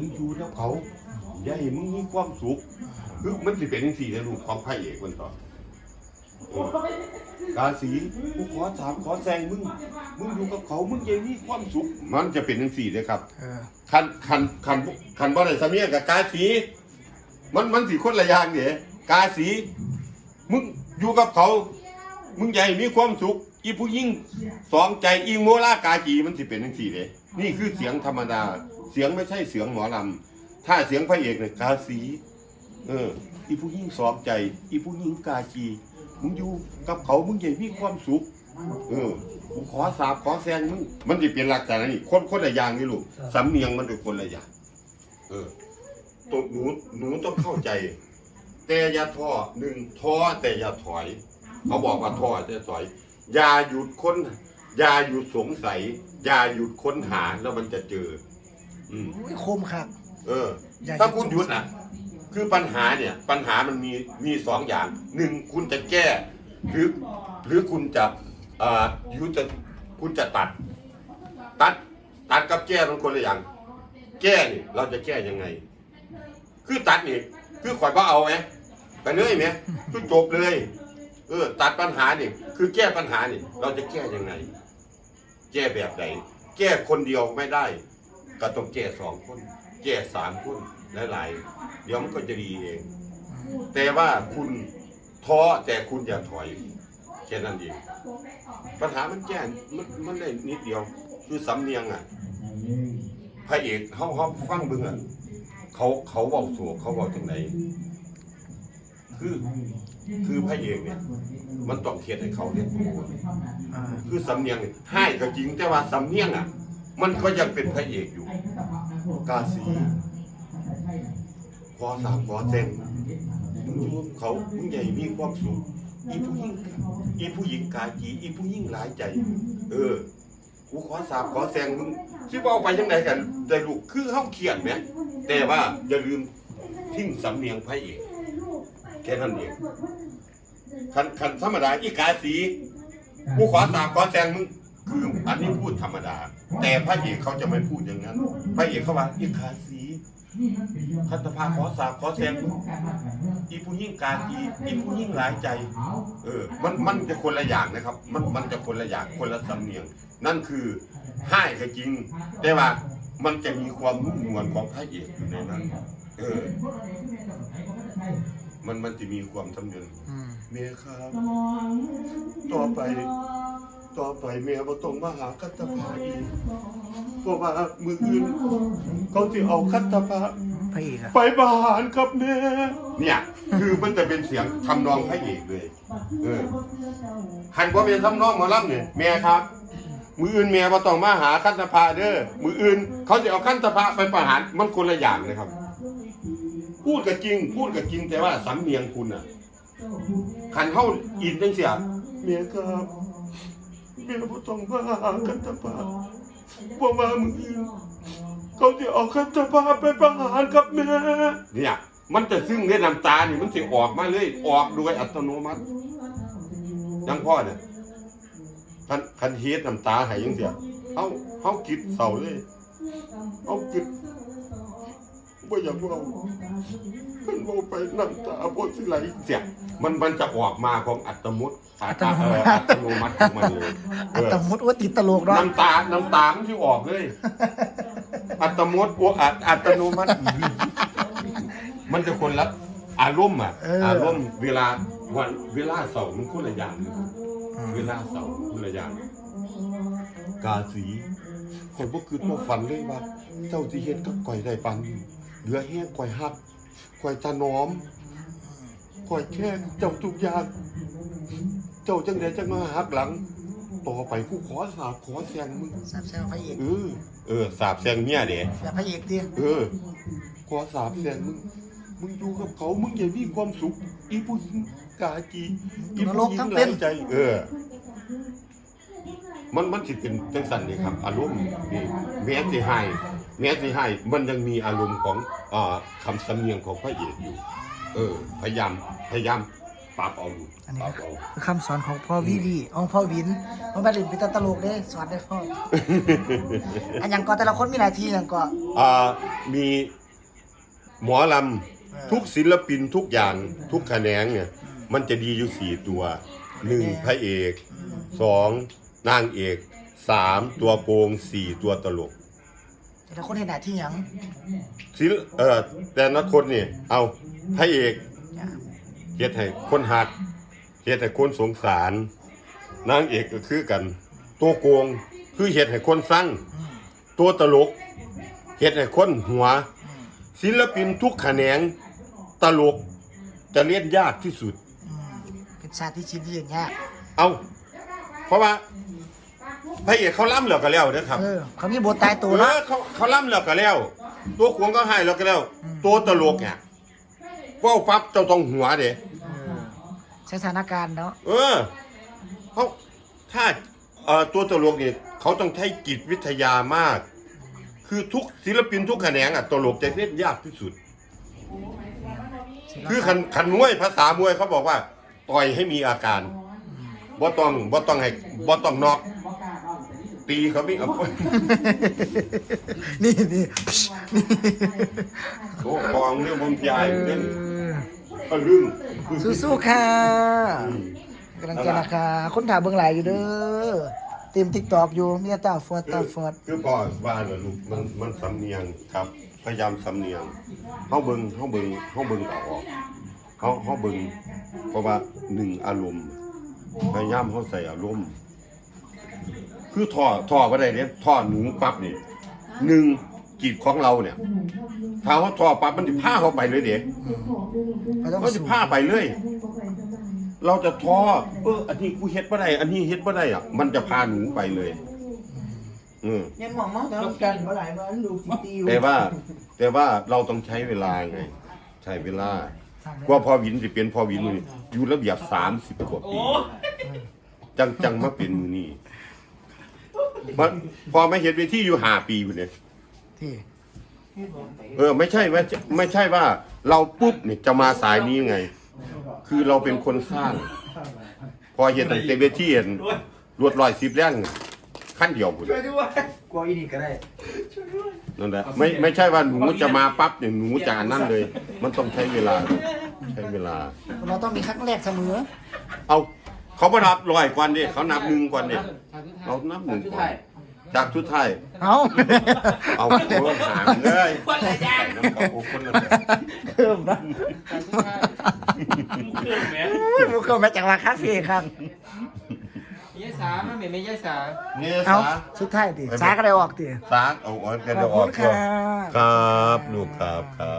มึงอยู่แล้วเขาอย่าให้มึงมีความสุขคือมันสิเป็นสี่ในรูปของพระเอกมันต่อเออกาสีกูขอถามขอแซงมึง มึงอยู่กับเขามึงยังมีความสุข มันจะเป็นทั้งสี่เลยครับ เออคันคันคันคันบ่ได้สามีกับกาสี มันมันสีคนละอย่างเนี่ยกาสี มึงอยู่กับเขา มึงใหญ่มีความสุข อีผู้ยิ่งสองใจอีโมลากาจีมันสิเป็นทั้งสี่เลยนี่คือเสียงธรรมดา เสียงไม่ใช่เสียงหมอลำถ้าเสียงพระเอกเนี่ยกาสี เออ อีผู้ยิ่งสองใจ อีผู้ยิ่งกาจีมึงอยู่กับเขามึงใหญ่มีความสุข เออกูขอสาบขอแซงมึงมันจะเป็นหลักฐานนี่คนคนละอย่างนี่ลูกสำเนียงมันเป็นคนละอย่างเออตัวหนูหนูต้องเข้าใจ แต่อย่าท้อหนึ่งท้อแต่อย่าถอย เขาบอกว่าท้อแต่ถอย อย่าหยุดค้น อย่าหยุดสงสัย อย่าหยุดค้นหาแล้วมันจะเจอ อืมโอ้ยคมครับ เออ อย่าถ้าคุณหยุดอะคือปัญหาเนี่ย ปัญหามันมีมีสองอย่างหนึ่งคุณจะแก้ หรือหรือคุณจะอ่ายุจะคุณจะตัด ตัด ตัดกับแก้มันคนละอย่าง แก้นี่เราจะแก้ยังไง คือตัดนี่คือข่อยว่าเอาไหมไปเลยไหมคือจบเลย เออ ตัดปัญหานี่คือแก้ปัญหานี่เราจะแก้ยังไง แก้แบบไหนแก้คนเดียวไม่ได้ ก็ต้องแก้สองคนแก้สามคนหลายๆเดี๋ยวมันก็จะดีเอง แต่ว่าคุณท้อแต่คุณอย่าถอยแค่นั้นเองปัญหามันแก้มันมันได้นิดเดียวคือสำเนียงอะพระเอกเขาเขาฟังเบิ่งอะเขาเขาเบาสวเขาเบาจังไหนคือคือพระเอกเนี่ย มันต้องเขียนให้เขาเรียนรู้อ่าคือสำเนียงให้ก็จริงแต่ว่าสำเนียงอะ มันก็ยังเป็นพระเอกอยู่ กาสีขอสามขอเซนมึงอยู่กับเขามึงใหญ่มีความสุขอีผู้หญิงอีผู้หญิงกาจีอีผู้หญิงหลายใจ เออกูขอสามขอแซงมึงสิบเอาไปยังไงกันแต่ลูกคือเขาเขียนไหมแต่ว่าอย่าลืมทิ้งสำเนียงพระเอกแค่นั้นเองคันคันธรรมดาอีกาสีกูขอสามขอแซงมึงคื ออันนี้พูดธรรมดา แต่พระเอกเขาจะไม่พูดอย่างนั้น พระเอกเขาว่าอีกาสีคันธภาขอสามขอแซงมึงอีผู้ยิ่งกาจีอีผู้ยิ่งหลายใจ เออ มันมันจะคนละอย่างนะครับ มันมันจะคนละอย่างคนละสำเนียง นั่นคือให้ก็จริง แต่ว่ามันจะมีความนุ่มนวลของพระเอกอยู่ในนั้นเออ มันมันจะมีความสำเนียงอืมเมียครับ ต่อไป ต่อไปเมียบ่ต้องมาหาคัตตาภาอีกเพราะว่ามืออื่นเขาจะเอาคัตตาภาพระเอกอะไปบาหารครับแม่เนี่ย คือมันจะเป็นเสียงทำนองพระเอกเลยเออหันว่าเป็นทำนองหมอลำเนี่ยแม่ครับ มืออื่นแม่บ่ต้องมาหาคันธภาเด้อมืออื่น เขาจะเอาคันธภาไปประหารมันคนละอย่างเลยครับ พูดกับจริง พูดกับจริงแต่ว่าสำเนียงคุณอะขันเข้าอินจังเสียแม่ครับแม่บ่ต้องมาหาคันธภาพบ่มามืออื่นเขาจะเอาคัตภาพไปประหารครับแม่เนี่ยมันจะซึ่งด้วยน้ำตานี่มันสิออกมาเลยออกโดยอัตโนมัติยังพ่อเนี่ยคันคันเฮ็ดน้ำตาใหายยังเสียเขาเขากิดเศร้าเลยเขากิด ว่าอยากเว่ามันเว่าไปน้ำตาบนสิไหลเสียมันมันจะออกมาของอัตมุตอัตเอ่ออัตโนมัติของมันเลยเออัอตมุตว่าติดตลกเนาะน้ำตา น้ำตามันที่ออกเลย อัตโมดพวกอัตอัตโนมัติ มันจะคนละอารมณ์อะเออออารมณ์เวลาวันเวลาเสาร์มันคนละอย่างอืมเวลาเสาร์คนละอย่างกาสีคนพวกคือตัวฝันเลยว่า เจ้าที่เฮ็ดก็ก่อยได้ปันนี้ เหลือแห้งก่อยหักก่อยตาน้อมก่อยแค่เจ้าทุกอย่าง เจ้าจังไดจะมาหักหลัง ต่อไปกูขอสาบขอแซงมึงแซ่บแซ่บพระเอกเออเออสาบแซงเมียเด้แบบพระเอกดิเออ ขอสาบแซงมึง มึงอยู่กับเขามึงอย่ามีความสุข อีผู้หญิงกาจีอีผู้หญิงหลายใจ เออมันมันสิเป็นจังสันนี่ครับ อารมณ์นี่แม้สิให้ แม้สิให้มันยังมีอารมณ์ของอ่าคำสำเนียงของพระเอกอยู่ เออ พยายามพยายามปปรับเอาอยู่อันนี้ปรับเอา คือคำสอนของพ่อวิวีของพ่อวินน้องแบลินเป็นตาตลกเด้สอนได้พ่อ อันยังก็แต่ละคนมีหน้าที่อย่างก็อ่ามีหมอลออำทุกศิลปินทุกอย่างทุกแขนงเนี่ย มันจะดีอยู่สี่ตัวหนึ่งพระเอกสองนางเอกสามตัวโกงสี่ตัวตลก แต่ละคนเห็นหน้าที่หยังศิลเออแต่ละคนนี่ เอาพระเอกเนี่ยเฮ็ดให้คนหักเฮ็ดให้คนสงสาร นางเอกก็คือกัน ตัวโกงคือเฮ็ดให้คนสั่งอืมตัวตลกเฮ็ดให้คนหัว อืมศิลปินทุกแขนงตลกจะเรียนยากที่สุด อืมเป็นชาติที่ชิ้นที่อย่างเงี้ยากเอาเพราะว่า พระเอกเขาล่ำแล้วก็แล้วนะครับเออเขามีบทตายตัวเอเนาะอเขาเขาล่ำแล้วก็แล้ว ตัวขวงก็ให้แล้วก็แล้วอืมตัวตลกเนี่ยเว้าปั๊บเจ้าต้องหัวเด้เออใช้สถานการณ์เนาะ เออเขาถ้าเอ่อตัวตลกเนี่ยเขาต้องใช้จิตวิทยามาก คือทุกศิลปินทุกแขนงอะตลกจะเล่นยากที่สุด คือขันขันมวยภาษามวยเขาบอกว่า ต่อยให้มีอาการบ่ต้องบ่ต้องให้บ่ต้องนอก ตีเขาไม่เอานี่นี่นี่โอ้กองเนี่ยผมยายเล่นเออก็ลึงสู้ๆค่ะกำลังใจนะคะคนถามเบื้องหลังอยู่เด้อเต็มทิกตอกอยู่มีแต่ตาฟอดตาฟอดคือพอว่าเลยลูกมันมันสำเนียงครับ พยายามสำเนียงเฮาเบิ่งเฮาเบิ่งเฮาเบิ่งเอาออกเฮาเฮาเบิ่งเพราะว่าหนึ่งอารมณ์พยายามเฮาใส่อารมณ์ คือท่อท่อบ่ได้เนี่ยท่อหนูปั๊บนี่หนึ่งกีดของเราเนี่ยถ้าเขาท่อปั๊บมันสิพาเขาไปเลยเด็กไม่ต้องมันสิสู้พาไปเลย เราจะท้อเอออันนี้กูเฮ็ดบ่ได้ อันนี้เฮ็ดบ่ได้อะมันจะพาหนูไปเลยอืมยังมองมองแต่ว่ากันเมื่อไหร่มันดูสิตีอยู่แต่ว่า แต่ว่าเราต้องใช้เวลาไง ใช้เวลากว่าพอวินสิเป็นพอวินนี่อยู่ระเบียบสามสิบกว่าปีจังจังมาเป็นมือนี่ มาพอมาเห็นเวทีอยู่ห้าปีอยู่เนี่ย ที่เออไม่ใช่ว่าไม่ใช่ว่า เราปุ๊บเนี่ยจะมาสายนี้ไง คือเราเป็นคนสร้าง พอเห็นตั้งแต่เวทีเห็นรวดลอยสิบแรงขั้นเดียวพุ่นช่วยด้วยกลัวอีนี่ก็ได้นั่นแหละไม่ไม่ใช่ว่าหนูจะมาปั๊บเนี่ยหนูจะอันนั่นเลย มันต้องใช้เวลา ใช้เวลา เราต้องมีครั้งแรกเสมอ เอา เขาประนับร้อยกว่านี่เขานับหนึ่งกว่านี่เรานับหนึ่งก่อนจากชุดไทายเอาเอาโอ้หางเลยใส่น้ำกับโอ้คนละแบบเพิ่มนะเครื่องแหมมุกเข้ามาจากว่าคาเฟ่ครับยายสามันเหม็นไม่ยายสาเนี่ยเอาสาสุดท้ายดิสาก็ได้ออกดิสาเอาเอาแกขจะอบอคุอกณตัวค่ะครับลูกครับครับ